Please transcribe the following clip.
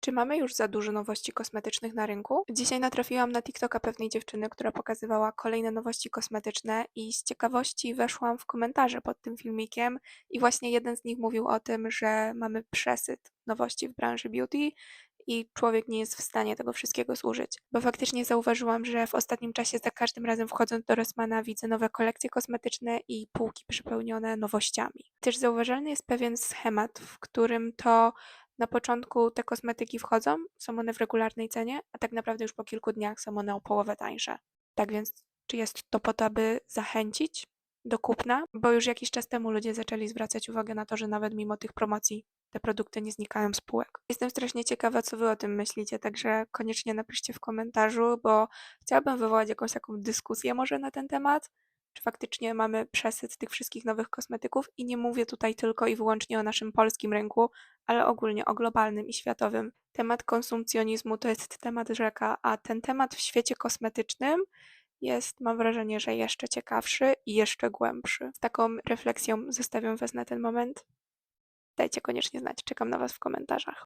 Czy mamy już za dużo nowości kosmetycznych na rynku? Dzisiaj natrafiłam na TikToka pewnej dziewczyny, która pokazywała kolejne nowości kosmetyczne i z ciekawości weszłam w komentarze pod tym filmikiem i właśnie jeden z nich mówił o tym, że mamy przesyt nowości w branży beauty i człowiek nie jest w stanie tego wszystkiego zużyć. Bo faktycznie zauważyłam, że w ostatnim czasie za każdym razem wchodząc do Rossmana widzę nowe kolekcje kosmetyczne i półki przepełnione nowościami. Też zauważalny jest pewien schemat, w którym to na początku te kosmetyki wchodzą, są one w regularnej cenie, a tak naprawdę już po kilku dniach są one o połowę tańsze. Tak więc, czy jest to po to, aby zachęcić do kupna? Bo już jakiś czas temu ludzie zaczęli zwracać uwagę na to, że nawet mimo tych promocji te produkty nie znikają z półek. Jestem strasznie ciekawa, co wy o tym myślicie, także koniecznie napiszcie w komentarzu, bo chciałabym wywołać jakąś taką dyskusję może na ten temat. Czy faktycznie mamy przesyt tych wszystkich nowych kosmetyków? I nie mówię tutaj tylko i wyłącznie o naszym polskim rynku, ale ogólnie o globalnym i światowym. Temat konsumpcjonizmu to jest temat rzeka, a ten temat w świecie kosmetycznym jest, mam wrażenie, że jeszcze ciekawszy i jeszcze głębszy. Z taką refleksją zostawiam Was na ten moment. Dajcie koniecznie znać, czekam na Was w komentarzach.